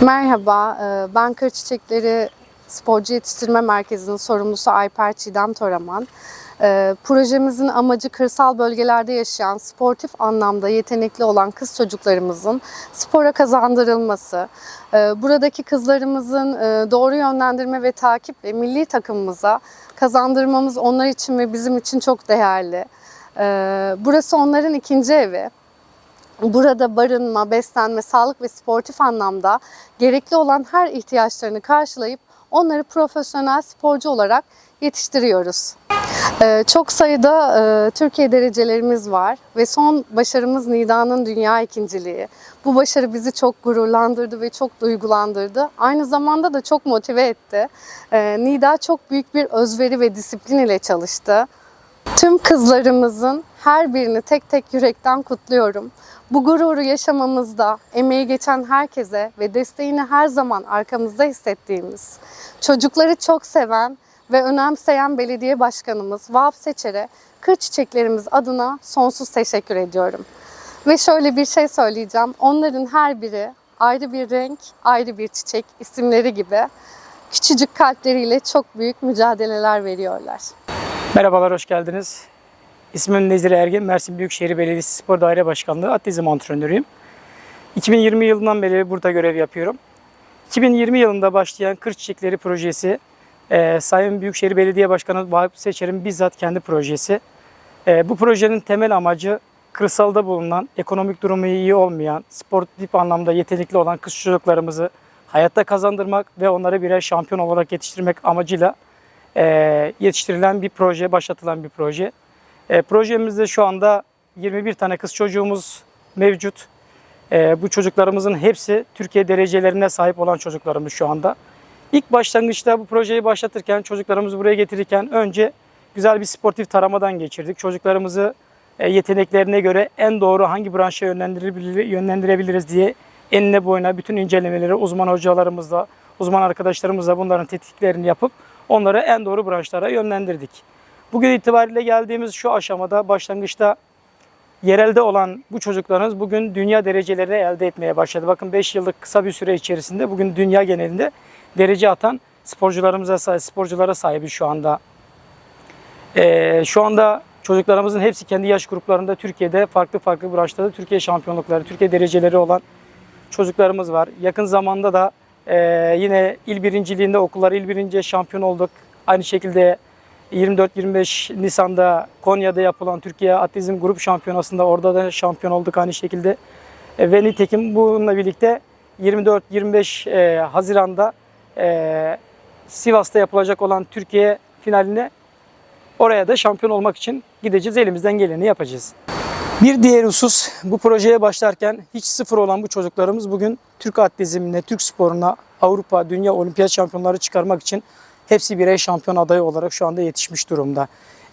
Merhaba, e, ben Kır Çiçekleri Sporcu Yetiştirme Merkezi'nin sorumlusu Ayper Çiğdem Toraman. E, Projemizin amacı kırsal bölgelerde yaşayan, sportif anlamda yetenekli olan kız çocuklarımızın spora kazandırılması. E, Buradaki kızlarımızın doğru yönlendirme ve takiple milli takımımıza kazandırmamız onlar için ve bizim için çok değerli. E, Burası onların ikinci evi. Burada barınma, beslenme, sağlık ve sportif anlamda gerekli olan her ihtiyaçlarını karşılayıp onları profesyonel sporcu olarak yetiştiriyoruz. Ee, çok sayıda e, Türkiye derecelerimiz var ve son başarımız Nida'nın dünya ikinciliği. Bu başarı bizi çok gururlandırdı ve çok duygulandırdı. Aynı zamanda da çok motive etti. Ee, Nida çok büyük bir özveri ve disiplin ile çalıştı. Tüm kızlarımızın her birini tek tek yürekten kutluyorum. Bu gururu yaşamamızda emeği geçen herkese ve desteğini her zaman arkamızda hissettiğimiz, çocukları çok seven ve önemseyen belediye başkanımız Vahap Seçer'e kır çiçeklerimiz adına sonsuz teşekkür ediyorum. Ve şöyle bir şey söyleyeceğim. Onların her biri ayrı bir renk, ayrı bir çiçek isimleri gibi küçücük kalpleriyle çok büyük mücadeleler veriyorlar. Merhabalar, hoş geldiniz. İsmim Nezire Ergin, Mersin Büyükşehir Belediyesi Spor Daire Başkanlığı atletizm antrenörüyüm. 2020 yılından beri burada görev yapıyorum. 2020 yılında başlayan Kır Çiçekleri projesi, e, Sayın Büyükşehir Belediye Başkanı Vahap Seçer'in bizzat kendi projesi. E, bu projenin temel amacı kırsalda bulunan, ekonomik durumu iyi olmayan, sportif anlamda yetenekli olan kız çocuklarımızı hayatta kazandırmak ve onları birer şampiyon olarak yetiştirmek amacıyla e, yetiştirilen bir proje, başlatılan bir proje. E, projemizde şu anda 21 tane kız çocuğumuz mevcut. E, bu çocuklarımızın hepsi Türkiye derecelerine sahip olan çocuklarımız şu anda. İlk başlangıçta bu projeyi başlatırken, çocuklarımızı buraya getirirken önce güzel bir sportif taramadan geçirdik. Çocuklarımızı e, yeteneklerine göre en doğru hangi branşa yönlendirebilir, yönlendirebiliriz diye enine boyuna bütün incelemeleri uzman hocalarımızla, uzman arkadaşlarımızla bunların tetkiklerini yapıp onları en doğru branşlara yönlendirdik. Bugün itibariyle geldiğimiz şu aşamada başlangıçta yerelde olan bu çocuklarımız bugün dünya dereceleri elde etmeye başladı. Bakın 5 yıllık kısa bir süre içerisinde bugün dünya genelinde derece atan sporcularımıza sahip, sporculara sahibi şu anda. Ee, şu anda çocuklarımızın hepsi kendi yaş gruplarında Türkiye'de farklı farklı branşlarda Türkiye şampiyonlukları, Türkiye dereceleri olan çocuklarımız var. Yakın zamanda da e, yine il birinciliğinde okullar il birinci şampiyon olduk. Aynı şekilde 24-25 Nisan'da Konya'da yapılan Türkiye Atletizm Grup Şampiyonası'nda orada da şampiyon olduk aynı şekilde. E, ve nitekim bununla birlikte 24-25 e, Haziran'da e, Sivas'ta yapılacak olan Türkiye finaline oraya da şampiyon olmak için gideceğiz. Elimizden geleni yapacağız. Bir diğer husus bu projeye başlarken hiç sıfır olan bu çocuklarımız bugün Türk atletizmine, Türk sporuna, Avrupa, Dünya Olimpiyat şampiyonları çıkarmak için hepsi birer şampiyon adayı olarak şu anda yetişmiş durumda.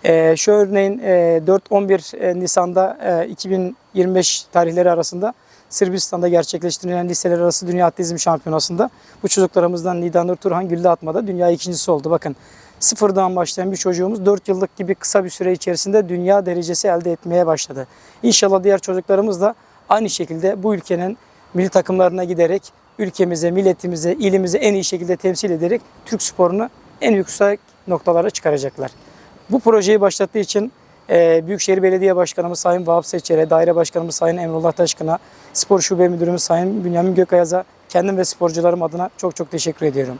Ee, şu örneğin e, 4-11 Nisan'da e, 2025 tarihleri arasında Sırbistan'da gerçekleştirilen liseler arası Dünya Atletizm Şampiyonası'nda bu çocuklarımızdan Nidanur Turhan gülle atmada dünya ikincisi oldu. Bakın sıfırdan başlayan bir çocuğumuz 4 yıllık gibi kısa bir süre içerisinde dünya derecesi elde etmeye başladı. İnşallah diğer çocuklarımız da aynı şekilde bu ülkenin milli takımlarına giderek ülkemize, milletimize, ilimize en iyi şekilde temsil ederek Türk sporunu en yüksek noktalara çıkaracaklar. Bu projeyi başlattığı için e, Büyükşehir Belediye Başkanımız Sayın Vahap Seçer'e, Daire Başkanımız Sayın Emrullah Taşkın'a, Spor Şube Müdürümüz Sayın Bünyamin Gökayaz'a, kendim ve sporcularım adına çok çok teşekkür ediyorum.